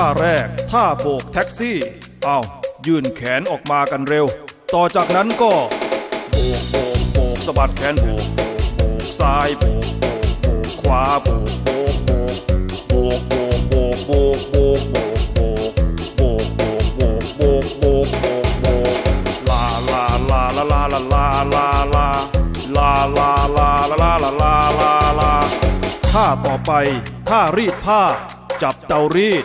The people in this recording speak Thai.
ท่าแรก ท่าโบกแท็กซี่ เอายื่นแขนออกมากันเร็ว ต่อจากนั้นก็ โบกโบกโบกสะบัดแขนโบกโบกโบกซ้ายโบกโบกโบกขวาโบกโบกโบกโบกโบกโบกโบกโบกโบกโบกโบกโบกโบกโบกโบกโบกโบกลาลาลาลาลาลาลาลาลาลาลาลาลาลาลาลาลาลาท่าต่อไปท่ารีดผ้า จับเตารีด